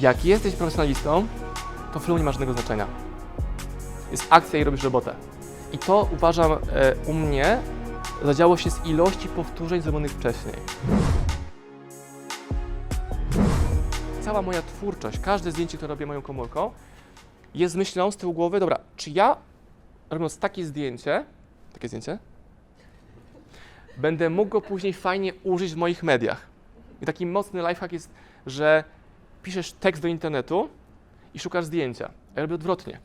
Jak jesteś profesjonalistą, to flow nie ma żadnego znaczenia. Jest akcja i robisz robotę. I to uważam e, u mnie zadziało się z ilości powtórzeń zrobionych wcześniej. Cała moja twórczość, każde zdjęcie, które robię moją komórką, jest myślą z tyłu głowy, dobra, czy ja robiąc takie zdjęcie, takie zdjęcie, będę mógł go później fajnie użyć w moich mediach. I taki mocny lifehack jest, że piszesz tekst do internetu i szukasz zdjęcia. Ja robię odwrotnie.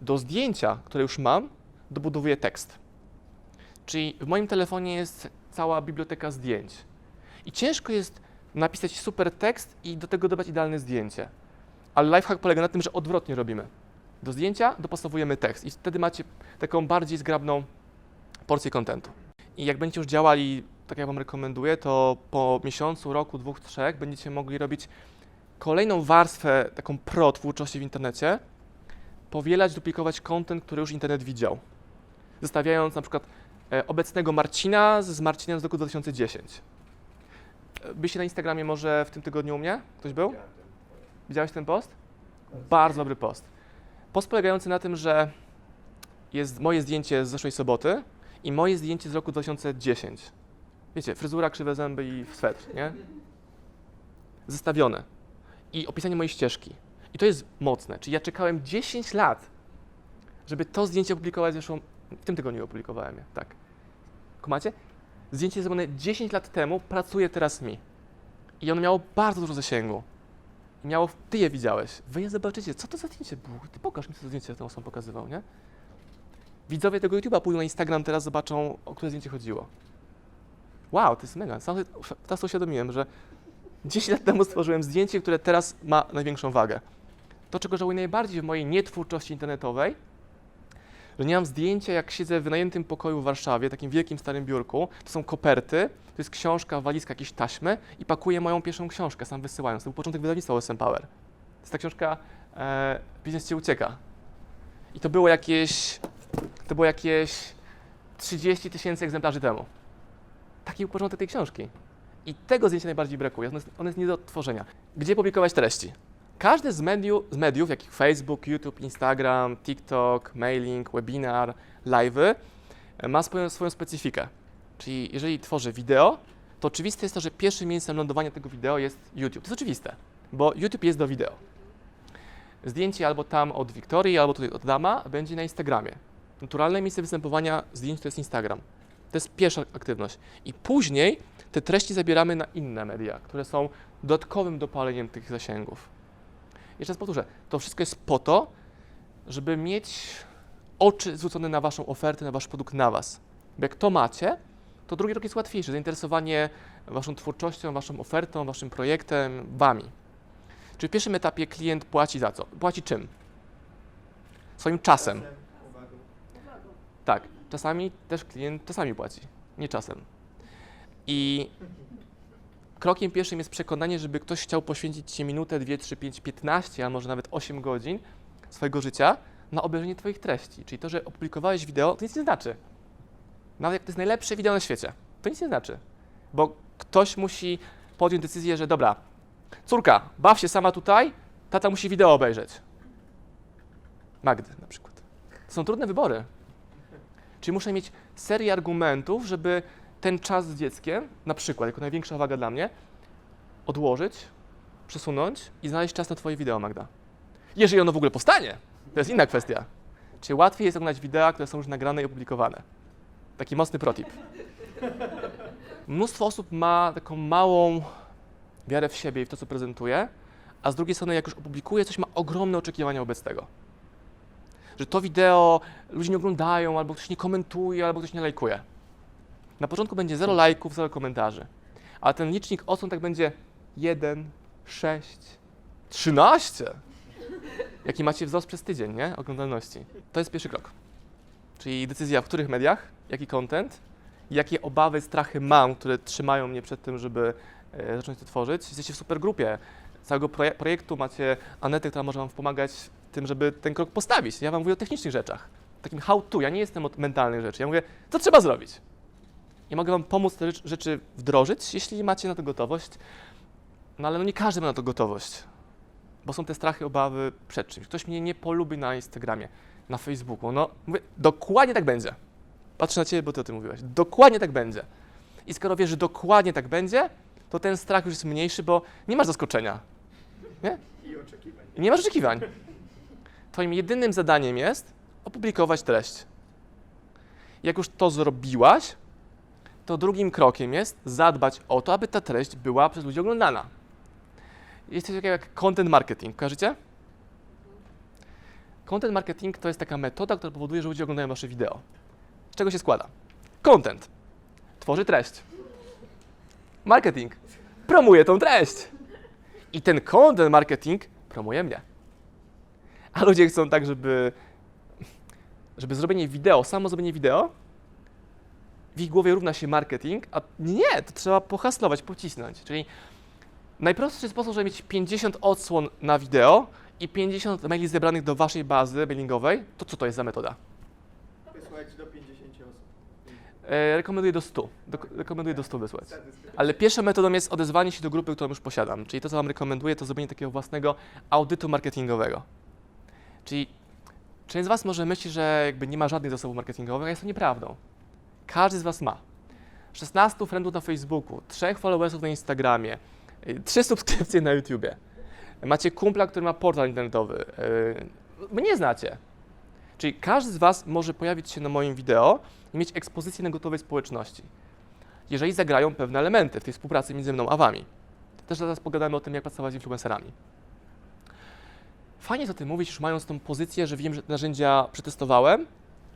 Do zdjęcia, które już mam, dobudowuję tekst. Czyli w moim telefonie jest cała biblioteka zdjęć. I ciężko jest napisać super tekst i do tego dodać idealne zdjęcie. Ale lifehack polega na tym, że odwrotnie robimy. Do zdjęcia dopasowujemy tekst i wtedy macie taką bardziej zgrabną porcję kontentu. I jak będziecie już działali, tak jak Wam rekomenduję, to po miesiącu, roku, dwóch, trzech będziecie mogli robić kolejną warstwę taką pro twórczości w internecie, powielać, duplikować content, który już internet widział. Zestawiając na przykład e, obecnego Marcina z Marcinem z roku 2010. E, Byliście na Instagramie może w tym tygodniu u mnie? Ktoś był? Widziałeś ten post? Bardzo dobry post. Post polegający na tym, że jest moje zdjęcie z zeszłej soboty i moje zdjęcie z roku 2010. Wiecie, fryzura, krzywe zęby i swetr, nie? Zestawione. I opisanie mojej ścieżki. I to jest mocne. Czyli ja czekałem 10 lat, żeby to zdjęcie opublikować. Zresztą w tym tygodniu opublikowałem je, tak. Kumacie? Zdjęcie zrobione 10 lat temu pracuje teraz mi. I ono miało bardzo dużo zasięgu. I miało, ty je widziałeś. Wy je zobaczycie. Co to za zdjęcie było? Ty pokaż mi, co to zdjęcie ten osobą pokazywał, nie? Widzowie tego YouTube'a pójdą na Instagram, teraz zobaczą, o które zdjęcie chodziło. Wow, to jest mega. Sam teraz uświadomiłem, że 10 lat temu stworzyłem zdjęcie, które teraz ma największą wagę. To, czego żałuję najbardziej w mojej nietwórczości internetowej, że nie mam zdjęcia, jak siedzę w wynajętym pokoju w Warszawie, takim wielkim starym biurku. To są koperty, to jest książka, walizka, jakieś taśmy i pakuję moją pierwszą książkę, sam wysyłając. To był początek wydawnictwa OSM Power. To jest ta książka e, Biznes Cię ucieka. I to było jakieś, to było jakieś 30 tysięcy egzemplarzy temu. Taki był początek tej książki. I tego zdjęcia najbardziej brakuje. Ono jest, ono jest nie do odtworzenia. Gdzie publikować treści? Każdy z, mediu, z mediów, jakich Facebook, YouTube, Instagram, TikTok, mailing, webinar, live'y, e, ma swoją, swoją specyfikę. Czyli jeżeli tworzę wideo, to oczywiste jest to, że pierwszym miejscem lądowania tego wideo jest YouTube. To jest oczywiste, bo YouTube jest do wideo. Zdjęcie albo tam od Wiktorii, albo tutaj od Dama będzie na Instagramie. Naturalne miejsce występowania zdjęć to jest Instagram. To jest pierwsza aktywność. I później te treści zabieramy na inne media, które są dodatkowym dopaleniem tych zasięgów. Jeszcze raz powtórzę, to wszystko jest po to, żeby mieć oczy zwrócone na Waszą ofertę, na Wasz produkt, na Was. Bo jak to macie, to drugi rok jest łatwiejszy. Zainteresowanie Waszą twórczością, Waszą ofertą, Waszym projektem, Wami. Czyli w pierwszym etapie klient płaci za co? Płaci czym? Swoim czasem. Tak, czasami też klient czasami płaci, nie czasem. I krokiem pierwszym jest przekonanie, żeby ktoś chciał poświęcić Ci minutę, 2, 3, 5, 15, a może nawet 8 godzin swojego życia na obejrzenie Twoich treści. Czyli to, że opublikowałeś wideo, to nic nie znaczy. Nawet jak to jest najlepsze wideo na świecie, to nic nie znaczy. Bo ktoś musi podjąć decyzję, że dobra, córka, baw się sama tutaj, tata musi wideo obejrzeć. Magdy na przykład. To są trudne wybory. Czyli muszę mieć serię argumentów, żeby ten czas z dzieckiem, na przykład, jako największa waga dla mnie, odłożyć, przesunąć i znaleźć czas na Twoje wideo, Magda. Jeżeli ono w ogóle powstanie, to jest inna kwestia. Czyli łatwiej jest oglądać wideo, które są już nagrane i opublikowane. Taki mocny protip. Mnóstwo osób ma taką małą wiarę w siebie i w to, co prezentuje, a z drugiej strony, jak już opublikuje coś, ma ogromne oczekiwania wobec tego. Że to wideo ludzie nie oglądają, albo ktoś nie komentuje, albo ktoś nie lajkuje. Na początku będzie zero lajków, zero komentarzy. A ten licznik ocen tak będzie 1, 6, 13. Jaki macie wzrost przez tydzień, nie? Oglądalności. To jest pierwszy krok. Czyli decyzja w których mediach, jaki content, jakie obawy, strachy mam, które trzymają mnie przed tym, żeby e, zacząć to tworzyć. Jesteście w supergrupie całego proje- projektu, macie Anetę, która może Wam pomagać w tym, żeby ten krok postawić. Ja Wam mówię o technicznych rzeczach, takim how to. Ja nie jestem od mentalnych rzeczy. Ja mówię, co trzeba zrobić. I mogę Wam pomóc te rzecz- rzeczy wdrożyć, jeśli macie na to gotowość. No ale no nie każdy ma na to gotowość. bo są te strachy, obawy przed czymś. Ktoś mnie nie polubi na Instagramie, na Facebooku. No, mówię, dokładnie tak będzie. Patrzę na ciebie, bo ty o tym mówiłaś. Dokładnie tak będzie. I skoro wiesz, że dokładnie tak będzie, to ten strach już jest mniejszy, bo nie masz zaskoczenia. Nie? I oczekiwań. Nie masz oczekiwań. Twoim jedynym zadaniem jest opublikować treść. Jak już to zrobiłaś, to drugim krokiem jest zadbać o to, aby ta treść była przez ludzi oglądana. Jest coś takiego jak content marketing. Kojarzycie? Content marketing to jest taka metoda, która powoduje, że ludzie oglądają wasze wideo. Z czego się składa? Content. Tworzy treść. Marketing. Promuje tą treść. I ten content marketing promuje mnie. A ludzie chcą tak, żeby, żeby zrobienie wideo, samo zrobienie wideo, w ich głowie równa się marketing, a nie, to trzeba pohaslować, pocisnąć. Czyli najprostszy sposób, żeby mieć 50 odsłon na wideo i 50 maili zebranych do waszej bazy mailingowej, to co to jest za metoda? Wysłać do 50 osób. E, rekomenduję do 100. Do, rekomenduję do 100 wysłać. Ale pierwszą metodą jest odezwanie się do grupy, którą już posiadam. Czyli to, co Wam rekomenduję, to zrobienie takiego własnego audytu marketingowego. Czyli część z Was może myśli, że jakby nie ma żadnych zasobów marketingowych, a jest to nieprawdą. Każdy z Was ma. 16 friendów na Facebooku, 3 followersów na Instagramie, 3 subskrypcje na YouTubie. Macie kumpla, który ma portal internetowy. Yy, Mnie znacie. Czyli każdy z Was może pojawić się na moim wideo i mieć ekspozycję na gotowej społeczności jeżeli zagrają pewne elementy w tej współpracy między mną a wami. Też zaraz pogadamy o tym, jak pracować z influencerami. Fajnie jest o tym mówić, już mając tą pozycję, że wiem, że narzędzia przetestowałem,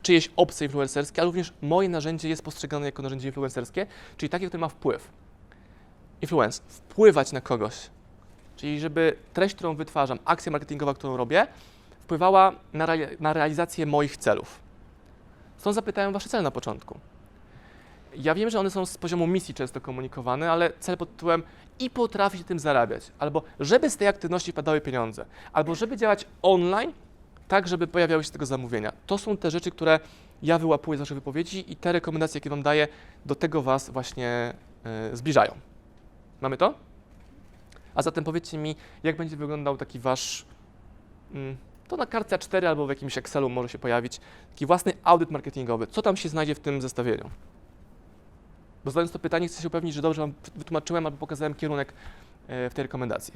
czyjeś opcje influencerskie, ale również moje narzędzie jest postrzegane jako narzędzie influencerskie, czyli takie, które ma wpływ. Influence, wpływać na kogoś. Czyli żeby treść, którą wytwarzam, akcja marketingowa, którą robię, wpływała na, rea- na realizację moich celów. Stąd zapytałem wasze cele na początku. Ja wiem, że one są z poziomu misji często komunikowane, ale cel pod tytułem i potrafi się tym zarabiać, albo żeby z tej aktywności padały pieniądze, albo żeby działać online, tak żeby pojawiały się z tego zamówienia. To są te rzeczy, które ja wyłapuję z Waszych wypowiedzi i te rekomendacje, jakie Wam daję, do tego Was właśnie y, zbliżają. Mamy to? A zatem powiedzcie mi, jak będzie wyglądał taki Wasz, mm, to na kartce A4 albo w jakimś Excelu może się pojawić, taki własny audyt marketingowy. Co tam się znajdzie w tym zestawieniu? Bo zadając to pytanie, chcę się upewnić, że dobrze Wam wytłumaczyłem albo pokazałem kierunek e, w tej rekomendacji.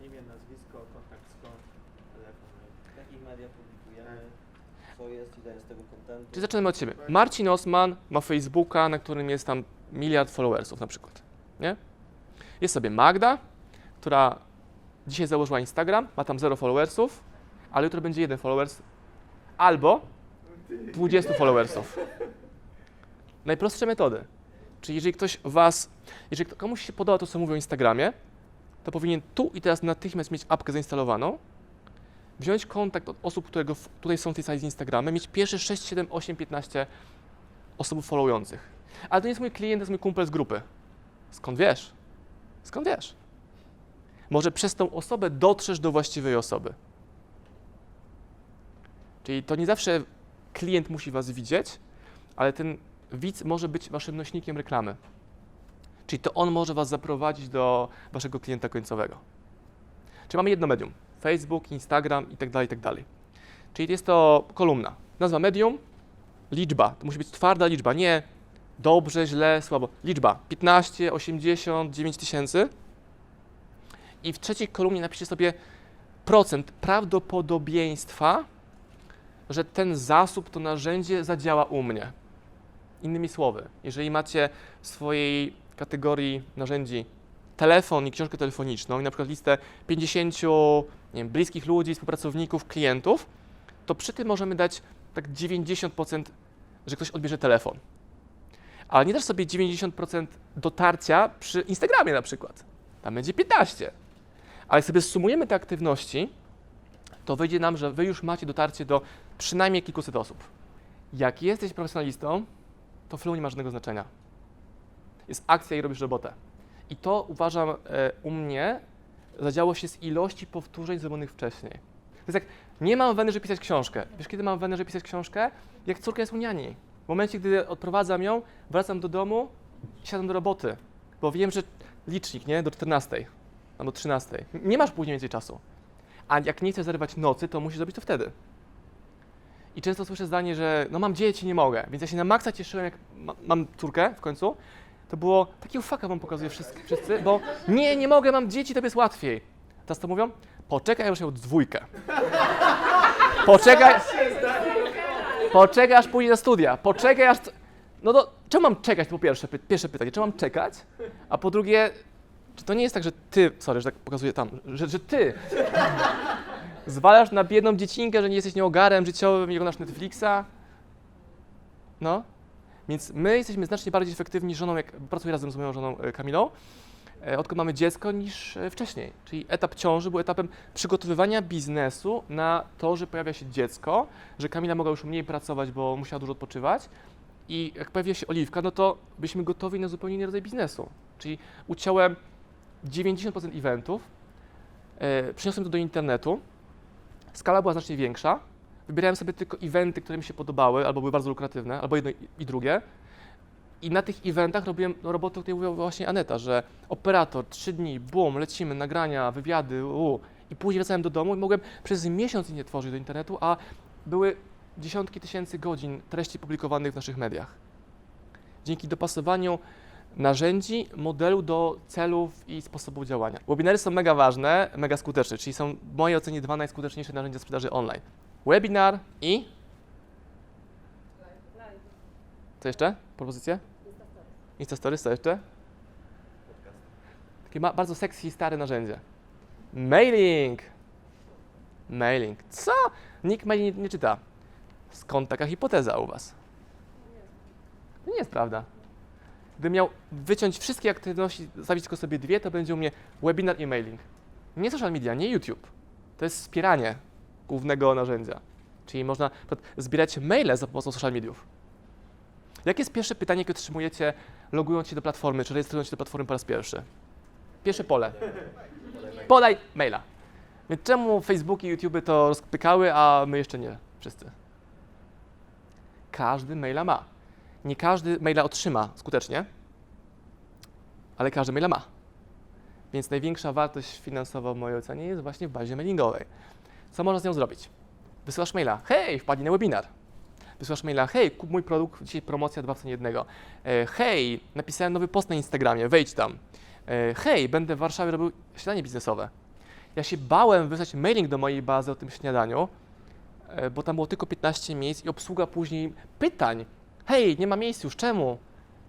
Imię, nazwisko, kontakt skąd, telefon. W jakich media publikujemy, co jest, Czyli zaczynamy od siebie. Marcin Osman ma Facebooka, na którym jest tam miliard followersów na przykład. Nie? Jest sobie Magda, która dzisiaj założyła Instagram, ma tam 0 followersów, ale jutro będzie jeden followers albo 20 followersów. Najprostsze metody. Czyli jeżeli ktoś was, jeżeli komuś się podoba to, co mówię o Instagramie, to powinien tu i teraz natychmiast mieć apkę zainstalowaną, wziąć kontakt od osób, które tutaj są w tej sali z Instagramem, mieć pierwsze 6, 7, 8, 15 osób followujących. Ale to nie jest mój klient, to jest mój kumpel z grupy. Skąd wiesz? Skąd wiesz? Może przez tą osobę dotrzesz do właściwej osoby. Czyli to nie zawsze klient musi was widzieć, ale ten widz może być waszym nośnikiem reklamy. Czyli to on może was zaprowadzić do waszego klienta końcowego. Czyli mamy jedno medium. Facebook, Instagram i tak dalej, i tak. Czyli jest to kolumna. Nazwa medium, liczba. To musi być twarda liczba, nie dobrze, źle, słabo. Liczba 15, 80, 9 tysięcy. I w trzeciej kolumnie napiszcie sobie procent prawdopodobieństwa, że ten zasób, to narzędzie zadziała u mnie. Innymi słowy, jeżeli macie w swojej kategorii narzędzi telefon i książkę telefoniczną i na przykład listę 50 nie wiem, bliskich ludzi, współpracowników, klientów, to przy tym możemy dać tak 90%, że ktoś odbierze telefon. Ale nie dasz sobie 90% dotarcia przy Instagramie na przykład. Tam będzie 15. Ale jak sobie sumujemy te aktywności, to wyjdzie nam, że wy już macie dotarcie do przynajmniej kilkuset osób. Jak jesteś profesjonalistą, to flow nie ma żadnego znaczenia. Jest akcja i robisz robotę. I to uważam e, u mnie zadziało się z ilości powtórzeń zrobionych wcześniej. To jest jak, nie mam weny, żeby pisać książkę. Wiesz, kiedy mam weny, żeby pisać książkę? Jak córka jest u niani. W momencie, gdy odprowadzam ją, wracam do domu i siadam do roboty, bo wiem, że licznik, nie, do 14. albo 13. Nie masz później więcej czasu. A jak nie chcesz zarywać nocy, to musisz zrobić to wtedy. I często słyszę zdanie, że no mam dzieci, nie mogę. Więc ja się na maksa cieszyłem, jak ma, mam córkę w końcu. To było takiego faka wam pokazuję wszyscy, wszyscy, bo nie, nie mogę, mam dzieci, to jest łatwiej. Teraz to mówią, poczekaj, aż miał dwójkę. Poczekaj, poczekaj, aż pójdzie na studia. Poczekaj, aż... No to czemu mam czekać, po pierwsze, pierwsze pytanie, czemu mam czekać? A po drugie, czy to nie jest tak, że ty, sorry, że tak pokazuję tam, że, że ty zwalasz na biedną dziecinkę, że nie jesteś nieogarem życiowym i oglądasz Netflixa? No. Więc my jesteśmy znacznie bardziej efektywni żoną, jak pracuję razem z moją żoną e, Kamilą, e, odkąd mamy dziecko, niż e, wcześniej. Czyli etap ciąży był etapem przygotowywania biznesu na to, że pojawia się dziecko, że Kamila mogła już mniej pracować, bo musiała dużo odpoczywać. I jak pojawia się oliwka, no to byliśmy gotowi na zupełnie inny rodzaj biznesu. Czyli uciąłem 90% eventów, przyniosłem to do internetu, skala była znacznie większa. Wybierałem sobie tylko eventy, które mi się podobały, albo były bardzo lukratywne, albo jedno i- drugie. I na tych eventach robiłem robotę, o której mówiła właśnie Aneta, że operator, trzy dni, bum, lecimy, nagrania, wywiady. I później wracałem do domu i mogłem przez miesiąc nie tworzyć do internetu, a były dziesiątki tysięcy godzin treści publikowanych w naszych mediach. Dzięki dopasowaniu narzędzi, modelu do celów i sposobu działania. Webinary są mega ważne, mega skuteczne, czyli są w mojej ocenie dwa najskuteczniejsze narzędzia sprzedaży online. Webinar i... Co jeszcze? Propozycje? Instastories, co jeszcze? Takie bardzo sexy stare narzędzie. Mailing! Mailing. Co? Nikt mailing nie, nie czyta. Skąd taka hipoteza u Was? To nie jest prawda. Gdybym miał wyciąć wszystkie aktywności, zawić tylko sobie dwie, to będzie u mnie webinar i mailing. Nie social media, nie YouTube. To jest wspieranie głównego narzędzia. Czyli można zbierać maile za pomocą social mediów. Jakie jest pierwsze pytanie, jakie otrzymujecie logując się do platformy, czy rejestrując się do platformy po raz pierwszy? Pierwsze pole. Podaj maila. Więc czemu Facebook i YouTube to rozpykały, a my jeszcze nie? Wszyscy. Każdy maila ma. Nie każdy maila otrzyma skutecznie, ale każdy maila ma. Więc największa wartość finansowa w mojej ocenie jest właśnie w bazie mailingowej. Co można z nią zrobić? Wysyłasz maila, hej, wpadnij na webinar. Wysyłasz maila, hej, kup mój produkt, dzisiaj promocja 2 w cenie jednego. E, hej, napisałem nowy post na Instagramie, wejdź tam. E, hej, będę w Warszawie robił śniadanie biznesowe. Ja się bałem wysłać mailing do mojej bazy o tym śniadaniu, e, bo tam było tylko 15 miejsc i obsługa później pytań. Hej, nie ma miejsc już, czemu?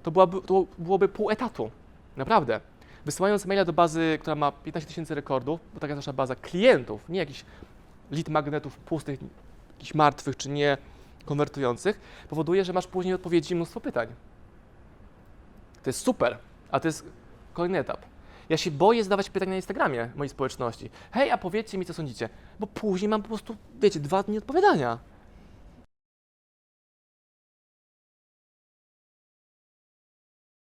To, byłaby, to byłoby pół etatu. Naprawdę. Wysyłając maila do bazy, która ma 15 tysięcy rekordów, bo taka jest nasza baza klientów, nie jakichś lead magnetów pustych, jakichś martwych czy nie konwertujących, powoduje, że masz później odpowiedzi mnóstwo pytań. To jest super, a to jest kolejny etap. Ja się boję zadawać pytań na Instagramie mojej społeczności. Hej, a powiedzcie mi, co sądzicie. Bo później mam po prostu, wiecie, dwa dni odpowiadania.